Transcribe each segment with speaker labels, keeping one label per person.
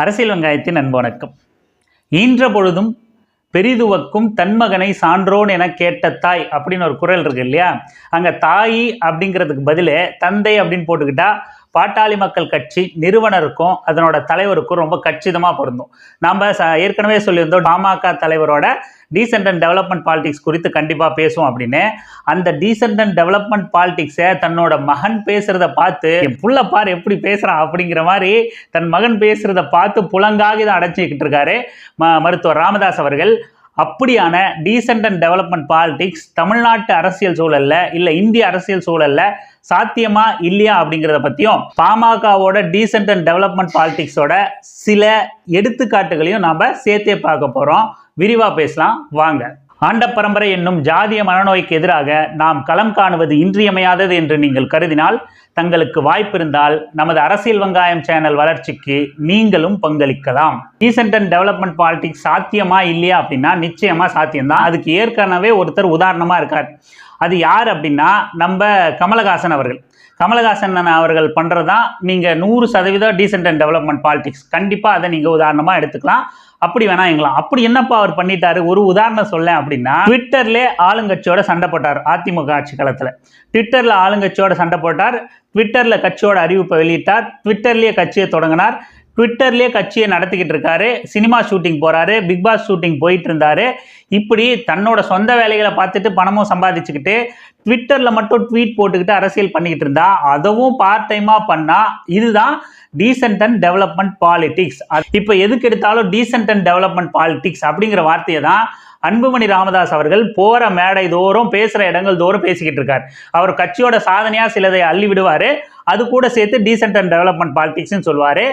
Speaker 1: அரசியல் வெங்காயத்தின் அன்பு வணக்கம் ஈன்ற பொழுதும் பெரிதுவக்கும் தன்மகனை சான்றோன் என கேட்ட தாய் அப்படின்னு ஒரு குரல் இருக்கு இல்லையா? அங்கே தாய் அப்படிங்கிறதுக்கு பதிலே தந்தை அப்படின்னு போட்டுக்கிட்டா பாட்டாளி மக்கள் கட்சி நிறுவனருக்கும் அதனோட தலைவருக்கும் ரொம்ப கச்சிதமாக பொருந்தும். நாம் ச ஏற்கனவே சொல்லியிருந்தோம் பாமக தலைவரோட டீசென்ட் அண்ட் டெவலப்மெண்ட் பாலிடிக்ஸ் குறித்து கண்டிப்பாக பேசுவோம் அப்படின்னு. அந்த டீசென்ட் அண்ட் டெவலப்மெண்ட் பாலிடிக்ஸை தன்னோட மகன் பேசுகிறத பார்த்து என் புள்ள பார் எப்படி பேசுகிறான் அப்படிங்கிற மாதிரி தன் மகன் பேசுகிறத பார்த்து புலங்காகி தான் அடைச்சிக்கிட்டு இருக்காரு ம மருத்துவர் ராமதாஸ் அவர்கள். அப்படியான டீசென்ட் அண்ட் டெவலப்மெண்ட் பாலிடிக்ஸ் தமிழ்நாட்டு அரசியல் சூழல்ல இல்லை இந்திய அரசியல் சூழல்ல சாத்தியமா இல்லையா அப்படிங்கிறத பற்றியும் பாமகவோட டீசென்ட் அண்ட் டெவலப்மெண்ட் பாலிடிக்ஸோட சில எடுத்துக்காட்டுகளையும் நாம் சேர்த்தே பார்க்க போகிறோம் விரிவாக பேசலாம். வாங்க. ஆண்ட பரம்பரை என்னும் ஜாதிய மனநோய்க்கு எதிராக நாம் களம் காணுவது இன்றியமையாதது என்று நீங்கள் கருதினால் தங்களுக்கு வாய்ப்பிருந்தால் நமது அரசியல் வெங்காயம் சேனல் வளர்ச்சிக்கு நீங்களும் பங்களிக்கலாம். ரீசெண்ட் அண்ட் டெவலப்மெண்ட் பாலிடிக்ஸ் சாத்தியமா இல்லையா அப்படின்னா நிச்சயமா சாத்தியம்தான். அதுக்கு ஏற்கனவே ஒருத்தர் உதாரணமா இருக்கார். அது யார் அப்படின்னா நம்ம கமலஹாசன் அவர்கள். கமலஹாசன் அவர்கள் பண்ணுறது தான் நீங்கள் நூறு சதவீதம் டீசென்ட் அண்ட் டெவலப்மெண்ட் பாலிடிக்ஸ் கண்டிப்பாக அதை நீங்கள் உதாரணமாக எடுத்துக்கலாம். அப்படி வேணா எங்களாம் அப்படி என்னப்பா அவர் பண்ணிட்டாரு? ஒரு உதாரணம் சொல்ல அப்படின்னா ட்விட்டர்லே ஆளுங்கட்சியோட சண்டை போட்டார் அதிமுக ஆட்சி காலத்தில். ட்விட்டரில் ஆளுங்கட்சியோட சண்டை போட்டார். ட்விட்டரில் கட்சியோட அறிவிப்பை வெளியிட்டார். ட்விட்டர்லேயே கட்சியை தொடங்கினார். ட்விட்டர்லேயே கட்சியை நடத்திக்கிட்டு இருக்காரு. சினிமா ஷூட்டிங் போகிறாரு பிக் பாஸ் ஷூட்டிங் போயிட்டு இருந்தாரு. இப்படி தன்னோட சொந்த வேலைகளை பார்த்துட்டு பணமும் சம்பாதிச்சுக்கிட்டு ட்விட்டரில் மட்டும் ட்வீட் போட்டுக்கிட்டு அரசியல் பண்ணிக்கிட்டு இருந்தா. அதுவும் பார்ட் டைமாக பண்ணால் இதுதான் டீசென்ட் அண்ட் டெவலப்மெண்ட் பாலிடிக்ஸ் இப்போ எதுக்கு எடுத்தாலும் டீசென்ட் அண்ட் டெவலப்மெண்ட் பாலிடிக்ஸ் அப்படிங்கிற வார்த்தையை தான் அன்புமணி ராமதாஸ் அவர்கள் போகிற மேடை தோறும் பேசுகிற இடங்கள் தோறும் பேசிக்கிட்டு இருக்கார். அவர் கட்சியோட சாதனையாக சிலதை அள்ளி விடுவார். அது கூட சேர்த்து டீசென்ட் அண்ட் டெவலப்மெண்ட் பாலிடிக்ஸ்னு சொல்லுவார்.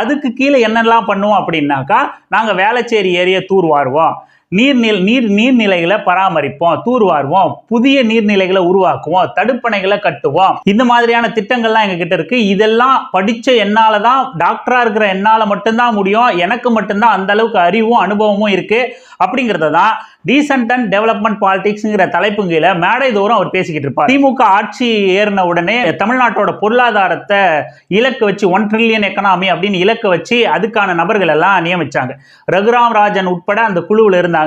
Speaker 1: அதுக்கு கீழே என்னெல்லாம் பண்ணுவோம் அப்படின்னாக்கா நாங்கள் வேளச்சேரி ஏரியா தூர்வாருவோம். நீர்நில் நீர் நீர்நிலைகளை பராமரிப்போம் தூர்வாருவோம் புதிய நீர்நிலைகளை உருவாக்குவோம் தடுப்பணைகளை கட்டுவோம். இந்த மாதிரியான திட்டங்கள்லாம் எங்ககிட்ட இருக்கு. இதெல்லாம் படிச்ச என்னால தான் டாக்டரா இருக்கிற என்னால மட்டும்தான் முடியும். எனக்கு மட்டும்தான் அந்த அளவுக்கு அறிவும் அனுபவமும் இருக்கு. அப்படிங்கிறத தான் டீசன்ட் அண்ட் டெவலப்மெண்ட் பாலிடிக்ஸ்ங்கிற தலைப்பு கீழே மேடை தோறும் அவர் பேசிக்கிட்டு இருப்பார். திமுக ஆட்சி ஏறின உடனே தமிழ்நாட்டோட பொருளாதாரத்தை இலக்கு வச்சு ஒன் ட்ரில்லியன் எக்கனாமி அப்படின்னு இலக்கு வச்சு அதுக்கான நபர்கள் எல்லாம் நியமிச்சாங்க. ரகுராம் ராஜன் உட்பட அந்த குழுவில் இருந்தாங்க.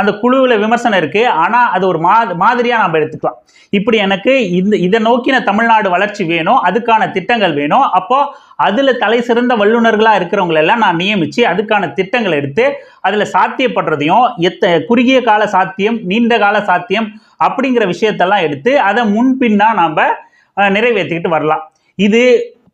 Speaker 1: அந்த குழுவில் விமர்சனம் இருக்கு. ஆனால் அது ஒரு மா மாதிரியாக நம்ம எடுத்துக்கலாம். இப்படி எனக்கு இந்த இதை நோக்கின தமிழ்நாடு வளர்ச்சி வேணும். அதுக்கான திட்டங்கள் வேணும். அப்போ அதில் தலை சிறந்த வல்லுநர்களாக இருக்கிறவங்களெல்லாம் நான் நியமித்து அதுக்கான திட்டங்கள் எடுத்து அதில் சாத்தியப்படுறதையும் எத்த குறுகிய கால சாத்தியம் நீண்ட கால சாத்தியம் அப்படிங்கிற விஷயத்தெல்லாம் எடுத்து அதை முன்பின்னா நாம் நிறைவேற்றிக்கிட்டு வரலாம். இது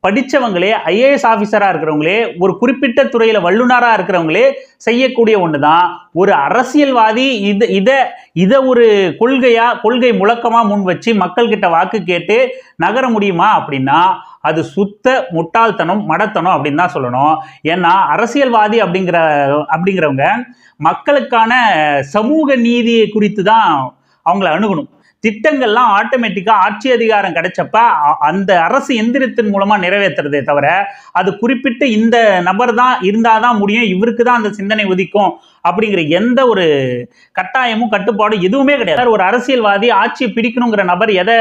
Speaker 1: படித்தவங்களே ஐஏஎஸ் ஆஃபீஸராக இருக்கிறவங்களே ஒரு குறிப்பிட்ட துறையில் வல்லுநராக இருக்கிறவங்களே செய்யக்கூடிய ஒன்று தான் ஒரு அரசியல்வாதி இது இதை இதை ஒரு கொள்கையாக கொள்கை முழக்கமாக முன் வச்சு மக்கள்கிட்ட வாக்கு கேட்டு நகர முடியுமா அப்படின்னா அது சுத்த முட்டாள்தனம் மடத்தனம் அப்படின்னு தான் சொல்லணும். ஏன்னா அரசியல்வாதி அப்படிங்கிற அப்படிங்கிறவங்க மக்களுக்கான சமூக நீதியை குறித்து தான் அவங்கள அணுகணும். திட்டங்கள்லாம் ஆட்டோமேட்டிக்காக ஆட்சி அதிகாரம் கிடைச்சப்ப அந்த அரசு எந்திரத்தின் மூலமாக நிறைவேற்றுறதே தவிர அது குறிப்பிட்டு இந்த நபர் தான் இருந்தால் தான் முடியும். இவருக்கு தான் அந்த சிந்தனை உதிக்கும். அப்படிங்கிற எந்த ஒரு கட்டாயமும் கட்டுப்பாடும் எதுவுமே கிடையாது. ஒரு அரசியல்வாதி ஆட்சியை பிடிக்கணுங்கிற நபர் எதை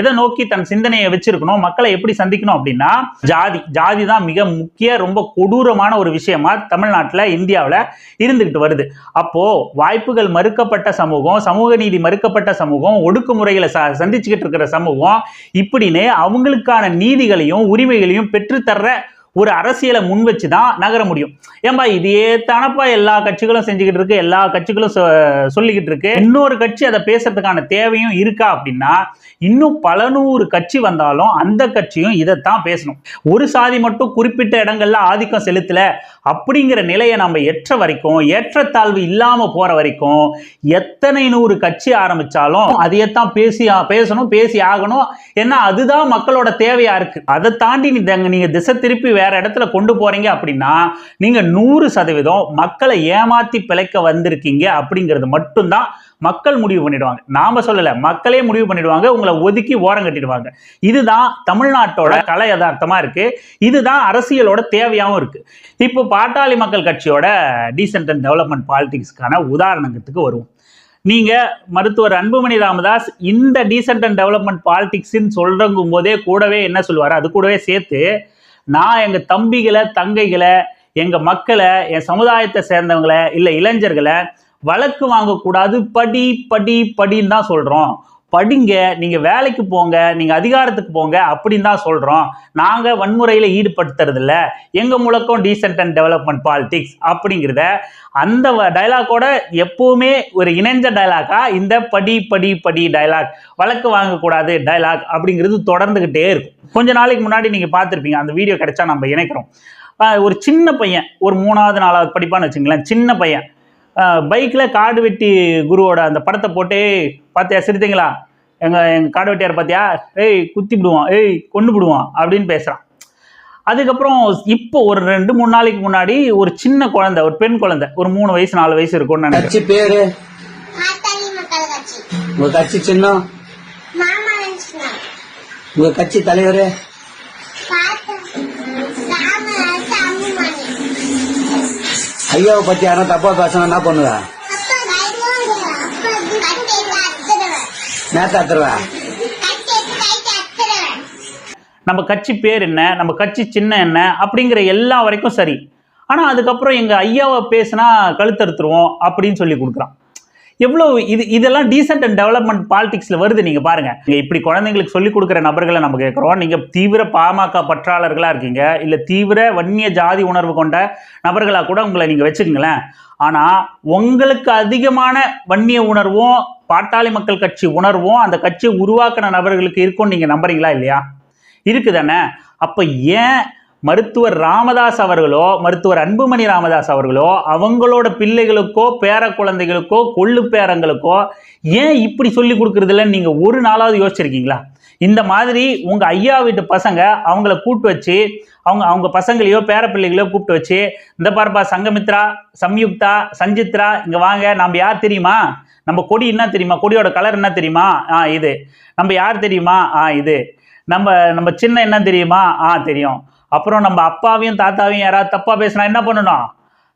Speaker 1: எதை நோக்கி தன் சிந்தனையை வச்சிருக்கணும் மக்களை எப்படி சந்திக்கணும் அப்படின்னா ஜாதி. ஜாதி தான் மிக முக்கிய ரொம்ப கொடூரமான ஒரு விஷயமா தமிழ்நாட்டில் இந்தியாவில் இருந்துகிட்டு வருது. அப்போ வாய்ப்புகள் மறுக்கப்பட்ட சமூகம் சமூக நீதி மறுக்கப்பட்ட சமூகம் ஒடுக்குமுறைகளை ச சந்திச்சுக்கிட்டு இருக்கிற சமூகம் இப்படின்னு அவங்களுக்கான நீதிகளையும் உரிமைகளையும் பெற்றுத்தர்ற ஒரு அரசியலை முன் வச்சு தான் நகர முடியும். ஏன்பா இதே தானப்பா எல்லா கட்சிகளும் செஞ்சுக்கிட்டு இருக்கு எல்லா கட்சிகளும் சொல்லிக்கிட்டு இருக்கு. இன்னொரு கட்சி அதை பேசுறதுக்கான தேவையும் இருக்கா அப்படின்னா இன்னும் பல நூறு கட்சி வந்தாலும் அந்த கட்சியும் இதைத்தான் பேசணும். ஒரு சாதி மட்டும் குறிப்பிட்ட இடங்கள்ல ஆதிக்கம் செலுத்தல அப்படிங்கிற நிலையை நம்ம எற்ற வரைக்கும் ஏற்றத்தாழ்வு இல்லாம போற வரைக்கும் எத்தனை நூறு கட்சி ஆரம்பிச்சாலும் அதையத்தான் பேசி பேசணும் பேசி ஆகணும். ஏன்னா அதுதான் மக்களோட தேவையா இருக்கு. அதை தாண்டி நீங்க திசை திருப்பி வேற இடத்துல கொண்டு போறீங்க அப்படின்னா நீங்க நூறு சதவீதம் மக்களை ஏமாத்தி பிழைக்க வந்திருக்கீங்க அப்படிங்கிறது மட்டும்தான் மக்கள் முடிவு பண்ணிடுவாங்க. நாம சொல்லல மக்களே முடிவு பண்ணிடுவாங்க உங்களை ஒதுக்கி ஓரம் கட்டிடுவாங்க. இதுதான் தமிழ்நாட்டோட கலை யதார்த்தமா இருக்கு. இதுதான் அரசியலோட தேவையாகவும் இருக்கு. இப்போ பாட்டாளி மக்கள் கட்சியோட டீசென்ட் அண்ட் டெவலப்மெண்ட் பாலிடிக்ஸ்க்கான உதாரணத்துக்கு வருவோம். நீங்க மருத்துவர் அன்புமணி ராமதாஸ் இந்த டீசென்ட் அண்ட் டெவலப்மெண்ட் பாலிடிக்ஸ்ன்னு சொல்றங்கும் போதே கூடவே என்ன சொல்லுவார்? அது கூடவே சேர்த்து நான் எங்க தம்பிகளை தங்கைகளை எங்கள் மக்களை என் சமுதாயத்தை சேர்ந்தவங்களை இல்லை இளைஞர்களை வழக்கு வாங்கக்கூடாது படி படி படின்னு தான் சொல்கிறோம் படிங்க நீங்கள் வேலைக்கு போங்க நீங்கள் அதிகாரத்துக்கு போங்க அப்படின்னு தான் சொல்கிறோம் நாங்கள் வன்முறையில் ஈடுபடுத்துறதில்ல. எங்கள் முழக்கம் டீசென்ட் அண்ட் டெவலப்மெண்ட் பாலிடிக்ஸ் அப்படிங்கிறத அந்த டைலாக்கோட எப்பவுமே ஒரு இணைஞ்ச டைலாக்கா இந்த படி படி படி டைலாக் வழக்கு வாங்கக்கூடாது டைலாக் அப்படிங்கிறது தொடர்ந்துக்கிட்டே இருக்கும். கொஞ்ச நாளைக்கு முன்னாடி நீங்கள் பார்த்துருப்பீங்க அந்த வீடியோ கிடைச்சா நம்ம இணைக்கிறோம். ஒரு சின்ன பையன் ஒரு மூணாவது நாலாவது படிப்பான்னு வச்சுங்களேன் சின்ன பையன். பைக்கில் காடு வெட்டி குருவோட அந்த படத்தை போட்டு பார்த்தியா சிரித்தீங்களா? எங்கள் எங்கள் காடு வெட்டியார் பார்த்தியா ஏய் குத்தி விடுவான். ஏய் கொண்டு விடுவான் அப்படின்னு பேசுகிறான் அதுக்கப்புறம் இப்போ ஒரு ரெண்டு மூணு நாளைக்கு முன்னாடி ஒரு சின்ன குழந்தை ஒரு பெண் குழந்தை ஒரு மூணு வயசு நாலு வயசு இருக்கும்னு நினைக்கிறேன்.
Speaker 2: கட்சி பேரு? உங்க கட்சி சின்னம்?
Speaker 3: மாமல்லன் சின்னம்.
Speaker 2: உங்க கட்சி தலைவர்? ஐயாவை பத்தி யாரும் தப்பா பேசணும் என்ன பண்ணுவ? நேத்த அத்துருவேன்
Speaker 1: நம்ம கட்சி பேர் என்ன? நம்ம கட்சி சின்ன என்ன? அப்படிங்கிற எல்லா வரைக்கும் சரி. ஆனால் அதுக்கப்புறம் எங்கள் ஐயாவை பேசினா கழுத்தறுத்துருவோம் அப்படின்னு சொல்லி கொடுக்குறான். எவ்வளோ இது இதெல்லாம் டீசென்ட் அண்ட் டெவலப்மெண்ட் பாலிடிக்ஸில் வருது நீங்கள் பாருங்கள் நீங்கள் இப்படி குழந்தைங்களுக்கு சொல்லிக் கொடுக்குற நபர்களை நம்ம கேட்குறோம். நீங்கள் தீவிர பாமக பற்றாளர்களாக இருக்கீங்க இல்லை தீவிர வன்னிய ஜாதி உணர்வு கொண்ட நபர்களாக கூட உங்களை நீங்கள் வச்சுக்கங்களேன். ஆனால் உங்களுக்கு அதிகமான வன்னிய உணர்வும் பாட்டாளி மக்கள் கட்சி உணர்வும் அந்த கட்சியை உருவாக்கின நபர்களுக்கு இருக்கும்னு நீங்கள் நம்புறீங்களா இல்லையா? இருக்குதானே? அப்போ ஏன் மருத்துவர் ராமதாஸ் அவர்களோ மருத்துவர் அன்புமணி ராமதாஸ் அவர்களோ அவங்களோட பிள்ளைகளுக்கோ பேர குழந்தைகளுக்கோ கொள்ளு பேரங்களுக்கோ ஏன் இப்படி சொல்லி கொடுக்குறதில்லன்னு நீங்கள் ஒரு நாளாவது யோசிச்சிருக்கீங்களா? இந்த மாதிரி உங்கள் ஐயா வீட்டு பசங்க அவங்கள கூப்பிட்டு வச்சு அவங்க அவங்க பசங்களையோ பேர பிள்ளைகளையோ கூப்பிட்டு வச்சு இந்த பார்ப்பா சங்கமித்ரா சம்யுக்தா சஞ்சித்ரா இங்கே வாங்க நம்ம யார் தெரியுமா? நம்ம கொடி என்ன தெரியுமா? கொடியோட கலர் என்ன தெரியுமா? ஆ இது. நம்ம யார் தெரியுமா? ஆ இது. நம்ம நம்ம சின்ன என்ன தெரியுமா? ஆ தெரியும். அப்புறம் நம்ம அப்பாவையும் தாத்தாவையும் யாராவது தப்பாக பேசினா என்ன பண்ணணும்?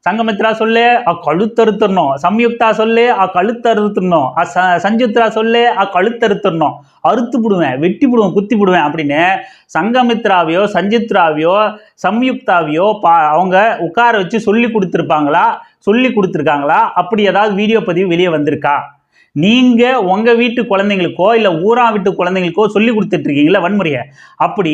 Speaker 1: சங்கமித்ரா சொல்லு அ கழுத்தறுத்துடணும். சம்யுக்தா சொல்லு அ கழுத்தறுத்துடணும். அ ச சஞ்சுத்ரா சொல்லு அ கழுத்தறுத்துடணும். அறுத்து விடுவேன் வெட்டி விடுவேன் குத்தி விடுவேன் அப்படின்னு சங்கமித்ராவையோ சஞ்சித்ராவையோ சம்யுக்தாவையோ பா அவங்க உட்கார வச்சு சொல்லி கொடுத்துருப்பாங்களா? சொல்லி கொடுத்துருக்காங்களா? அப்படி ஏதாவது வீடியோ பதிவு வெளியே வந்திருக்கா? நீங்கள் உங்கள் வீட்டு குழந்தைங்களுக்கோ இல்லை ஊரா வீட்டு குழந்தைங்களுக்கோ சொல்லி கொடுத்துட்ருக்கீங்களா வன்முறையை? அப்படி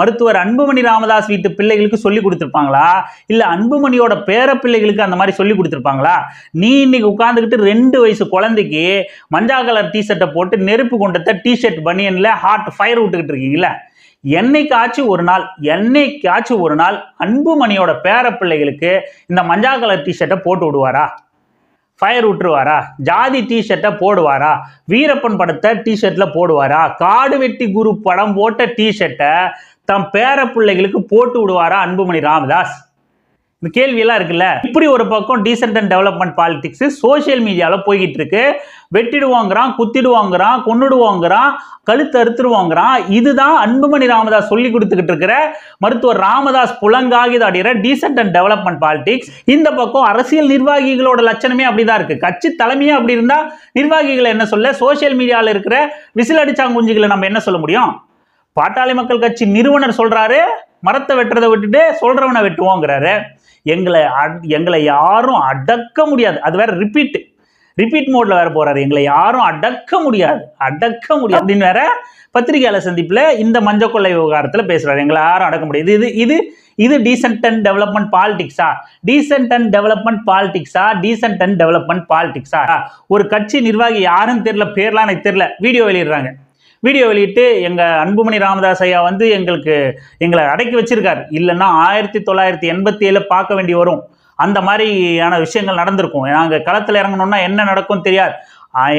Speaker 1: மருத்துவர் அன்புமணி ராமதாஸ் வீட்டு பிள்ளைகளுக்கு சொல்லி கொடுத்துருப்பாங்களா? இல்லை அன்புமணியோட பேர பிள்ளைகளுக்கு அந்த மாதிரி சொல்லி கொடுத்துருப்பாங்களா? நீ இன்னைக்கு உட்காந்துக்கிட்டு ரெண்டு வயசு குழந்தைக்கு மஞ்சா கலர் டிஷர்ட்டை போட்டு நெருப்பு கொண்டத்தை டிஷர்ட் பனியனில் ஹார்ட் ஃபயர் விட்டுக்கிட்டு இருக்கீங்களா என்னைக்காச்சும் ஒரு நாள் என்னைக்காச்சும் ஒரு நாள் அன்புமணியோட பேர பிள்ளைகளுக்கு இந்த மஞ்சா கலர் டிஷர்ட்டை போட்டு விடுவாரா? ஃபயர் விட்டுருவாரா ஜாதி டிஷர்ட்டை போடுவாரா? வீரப்பன் படத்தை டிஷர்ட்டில் போடுவாரா? காடு வெட்டி குரு படம் போட்ட டிஷர்ட்டை தம் பேர பிள்ளைகளுக்கு போட்டு விடுவாரா அன்புமணி ராமதாஸ்? இந்த கேள்வியெல்லாம் இருக்குல்ல? இப்படி ஒரு பக்கம் decent and development politics social மீடியாவில் போய்கிட்டு இருக்கு வெட்டிடுவாங்கிறான் குத்திடுவாங்கிறான் கொன்னுடுவாங்கிறான் கழுத்து அறுத்துடுவாங்கிறான். இதுதான் அன்புமணி ராமதாஸ் சொல்லி கொடுத்துக்கிட்டு இருக்கிற மருத்துவர் ராமதாஸ் புலங்காகிதாடிற டீசென்ட் அண்ட் டெவலப்மெண்ட் பாலிடிக்ஸ் இந்த பக்கம் அரசியல் நிர்வாகிகளோட லட்சணமே அப்படிதான் இருக்கு. கட்சி தலைமையே அப்படி இருந்தா நிர்வாகிகளை என்ன சொல்ல? சோஷியல் மீடியாவில் இருக்கிற விசில் அடிச்சாங்குஞ்சுகளை நம்ம என்ன சொல்ல முடியும்? பாட்டாளி மக்கள் கட்சி நிறுவனர் சொல்றாரு மரத்தை வெட்டுறதை விட்டுட்டு சொல்றவனை வெட்டுவோங்கிறாரு. எங்களை அட்- எங்களை யாரும் அடக்க முடியாது. அது வேற ரிப்பீட் ரிப்பீட் மோட்ல வேற போறாரு. எங்களை யாரும் அடக்க முடியாது. அடக்க முடியாது. அப்படின்னு வேற பத்திரிகையாளர் சந்திப்புல இந்த மஞ்சள் கொள்ளை விவகாரத்துல பேசுறாரு. எங்களை யாரும் அடக்க முடியாது. இது இது இது டீசென்ட் அண்ட் டெவலப்மெண்ட் பாலிடிக்ஸா டீசென்ட் அண்ட் டெவலப்மெண்ட் பாலிடிக்ஸா டீசென்ட் அண்ட் டெவலப்மெண்ட் பாலிடிக்ஸா ஒரு கட்சி நிர்வாகி யாருன்னு தெரியல. பேர்லாம் எனக்கு தெரியல. வீடியோ வெளியிடுறாங்க. வீடியோ வெளியிட்டு எங்கள் அன்புமணி ராமதாஸ் ஐயா வந்து எங்களுக்கு எங்களை அடக்கி வச்சிருக்காரு. இல்லைன்னா ஆயிரத்தி தொள்ளாயிரத்தி எண்பத்தி ஏழு பார்க்க வேண்டி வரும். அந்த மாதிரியான விஷயங்கள் நடந்திருக்கும். நாங்கள் களத்தில் இறங்கணும்னா என்ன நடக்கும் தெரியாது.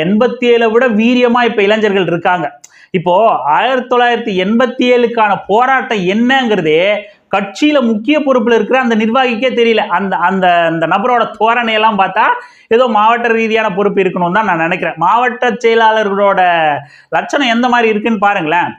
Speaker 1: எண்பத்தி ஏழை விட வீரியமாக இப்போ இளைஞர்கள் இருக்காங்க. இப்போ ஆயிரத்தி தொள்ளாயிரத்தி எண்பத்தி ஏழுக்கான போராட்டம் என்னங்கிறதே கட்சியில முக்கிய பொறுப்பில் இருக்கிற அந்த நிர்வாகிக்கே தெரியல. அந்த அந்த அந்த நபரோட தோரணையெல்லாம் பார்த்தா ஏதோ மாவட்ட ரீதியான பொறுப்பு இருக்கணும் தான் நான் நினைக்கிறேன். மாவட்ட செயலாளர்களோட லட்சணம் எந்த மாதிரி இருக்குன்னு பாருங்களேன்.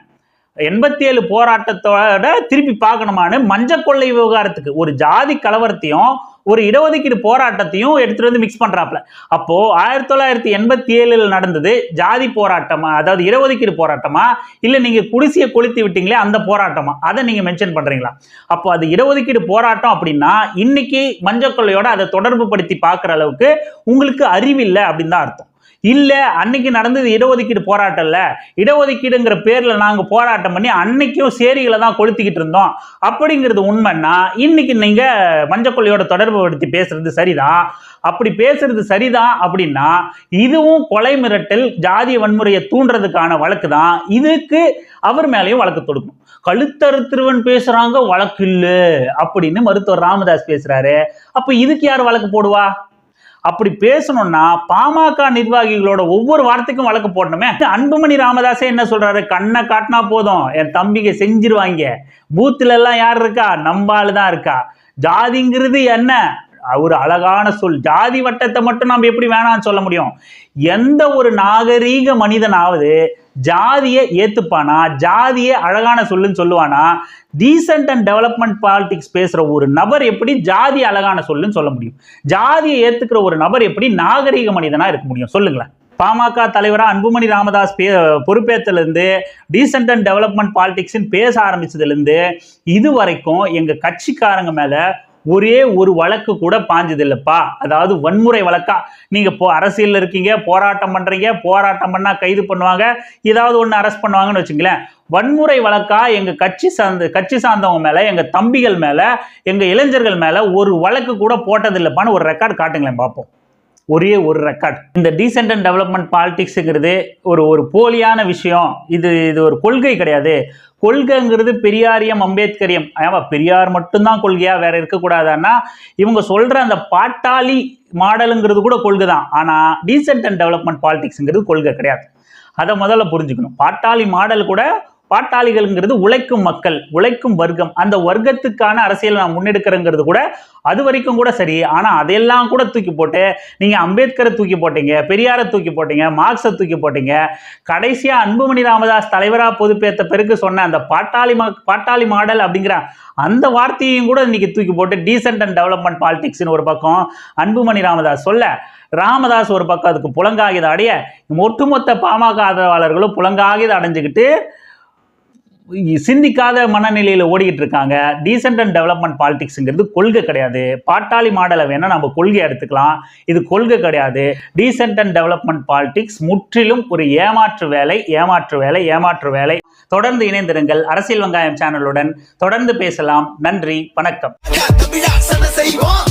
Speaker 1: எண்பத்தி ஏழு போராட்டத்தோட திருப்பி பார்க்கணுமான்னு மஞ்சள் கொள்ளை விவகாரத்துக்கு ஒரு ஜாதி கலவரத்தையும் ஒரு இடஒதுக்கீடு போராட்டத்தையும் எடுத்துட்டு வந்து மிக்ஸ் பண்றாப்ல அப்போ ஆயிரத்தி தொள்ளாயிரத்தி எண்பத்தி ஏழில் நடந்தது ஜாதி போராட்டமா அதாவது இடஒதுக்கீடு போராட்டமா இல்ல நீங்க குடிசையை கொளுத்தி விட்டீங்களே அந்த போராட்டமா? அதை நீங்க மென்ஷன் பண்றீங்களா? அப்போ அது இடஒதுக்கீடு போராட்டம் அப்படின்னா இன்னைக்கு மஞ்சள் கொள்ளையோட அதை தொடர்பு படுத்தி பார்க்குற அளவுக்கு உங்களுக்கு அறிவில்லை அப்படின்னு தான் அர்த்தம். இல்ல அன்னைக்கு நடந்தது இடஒதுக்கீடு போராட்டம் இல்ல. இடஒதுக்கீடுங்கிற பேர்ல நாங்க போராட்டம் பண்ணி அன்னைக்கும் சேரிகளை தான் கொளுத்திக்கிட்டு இருந்தோம். அப்படிங்கிறது உண்மைன்னா இன்னைக்கு நீங்க மஞ்சக்கொள்ளையோட தொடர்பு படுத்தி பேசுறது சரிதான். அப்படி பேசுறது சரிதான் அப்படின்னா இதுவும் கொலை மிரட்டல் ஜாதிய வன்முறையை தூண்டுறதுக்கான வழக்கு தான். இதுக்கு அவர் மேலேயும் வழக்கு தொடுக்கும் கழுத்தறுத்திருவன் பேசுறாங்க வழக்கு இல்லை அப்படின்னு மருத்துவர் ராமதாஸ் பேசுறாரு. அப்ப இதுக்கு யார் வழக்கு போடுவா? அப்படி பேசணும்னா பாமக நிர்வாகிகளோட ஒவ்வொரு வார்த்தைக்கும் வழக்கு போடணுமே. அன்புமணி ராமதாஸே என்ன சொல்றாரு? கண்ணை காட்டினா போதும். என் தம்பிக்கு செஞ்சிருவாங்க. பூத்துல எல்லாம் யார் இருக்கா? நம்பாள் தான் இருக்கா. ஜாதிங்கிறது என்ன? ஒரு அழகான சொல். ஜாதி வட்டத்தை மட்டும் நம்ம எப்படி வேணாம்னு சொல்ல முடியும்? எந்த ஒரு நாகரீக மனிதனாவது ஜாதியை ஏத்துப்பானா? ஜாதியை அழகான சொல்லுன்னு சொல்லுவானா? டீசென்ட் அண்ட் டெவலப்மெண்ட் பாலிடிக்ஸ் பேசுகிற ஒரு நபர் எப்படி ஜாதி அழகான சொல்லுன்னு சொல்ல முடியும்? ஜாதியை ஏத்துக்கிற ஒரு நபர் எப்படி நாகரீக மனிதனாக இருக்க முடியும்? சொல்லுங்களேன். பாமக தலைவராக அன்புமணி ராமதாஸ் பே பொறுப்பேற்றலேருந்து டீசென்ட் அண்ட் டெவலப்மெண்ட் பாலிடிக்ஸ்ன்னு பேச ஆரம்பித்ததுலேருந்து இது வரைக்கும் எங்கள் கட்சிக்காரங்க மேலே ஒரே ஒரு வழக்கு கூட பாஞ்சது இல்லைப்பா அதாவது வன்முறை வழக்கா. நீங்கள் இப்போ அரசியலில் இருக்கீங்க போராட்டம் பண்ணுறீங்க போராட்டம் பண்ணால் கைது பண்ணுவாங்க ஏதாவது ஒன்று அரெஸ்ட் பண்ணுவாங்கன்னு வச்சுங்களேன் வன்முறை வழக்கா எங்கள் கட்சி சார்ந்த கட்சி சார்ந்தவங்க மேலே எங்கள் தம்பிகள் மேலே எங்கள் இளைஞர்கள் மேலே ஒரு வழக்கு கூட போட்டதில்லைப்பான்னு ஒரு ரெக்கார்டு காட்டுங்களேன் பார்ப்போம். ஒரே ஒரு ரெக்கார்ட் இந்த டீசென்ட் அண்ட் டெவலப்மெண்ட் பாலிடிக்ஸுங்கிறது ஒரு ஒரு போலியான விஷயம். இது இது ஒரு கொள்கை கிடையாது. கொள்கைங்கிறது பெரியாரியம் அம்பேத்கரியம் ஆமா பெரியார் மட்டும்தான் கொள்கையா? வேற இருக்கக்கூடாதான்னா இவங்க சொல்ற அந்த பாட்டாளி மாடலுங்கிறது கூட கொள்கை தான். ஆனால் டீசென்ட் அண்ட் டெவலப்மெண்ட் பாலிடிக்ஸுங்கிறது கொள்கை கிடையாது. அதை முதல்ல புரிஞ்சுக்கணும். பாட்டாளி மாடல் கூட பாட்டாளிகள்ங்கிறது உழைக்கும் மக்கள் உழைக்கும் வர்க்கம். அந்த வர்க்கத்துக்கான அரசியல் நான் முன்னெடுக்கிறேங்கிறது கூட அது வரைக்கும் கூட சரி. ஆனால் அதையெல்லாம் கூட தூக்கி போட்டு நீங்கள் அம்பேத்கரை தூக்கி போட்டீங்க பெரியாரை தூக்கி போட்டீங்க மார்க்ஸை தூக்கி போட்டீங்க. கடைசியாக அன்புமணி ராமதாஸ் தலைவராக பொதுப்பேற்ற பிறகு சொன்ன அந்த பாட்டாளி மா பாட்டாளி மாடல் அப்படிங்கிற அந்த வார்த்தையையும் கூட இன்னைக்கு தூக்கி போட்டு டீசென்ட் அண்ட் டெவலப்மெண்ட் பாலிடிக்ஸ்னு ஒரு பக்கம் அன்புமணி ராமதாஸ் சொல்ல ராமதாஸ் ஒரு பக்கம் அதுக்கு புலங்காகித அடைய ஒட்டுமொத்த பாமக ஆதரவாளர்களும் புலங்காகித அடைஞ்சுக்கிட்டு சிந்திக்காத மனநிலையில் ஓடிக்கிட்டு இருக்காங்க. டீசென்ட் அண்ட் டெவலப்மெண்ட் பாலிடிக்ஸுங்கிறது கொள்கை கிடையாது. பாட்டாளி மாடலை வேணால் நம்ம கொள்கை எடுத்துக்கலாம். இது கொள்கை கிடையாது. டீசென்ட் அண்ட் டெவலப்மெண்ட் பாலிடிக்ஸ் முற்றிலும் ஒரு ஏமாற்று வேலை ஏமாற்று வேலை ஏமாற்று வேலை. தொடர்ந்து இணைந்திருங்கள் அரசியல் வெங்காயம் சேனலுடன் தொடர்ந்து பேசலாம். நன்றி வணக்கம்.
Speaker 4: செய்வோம்.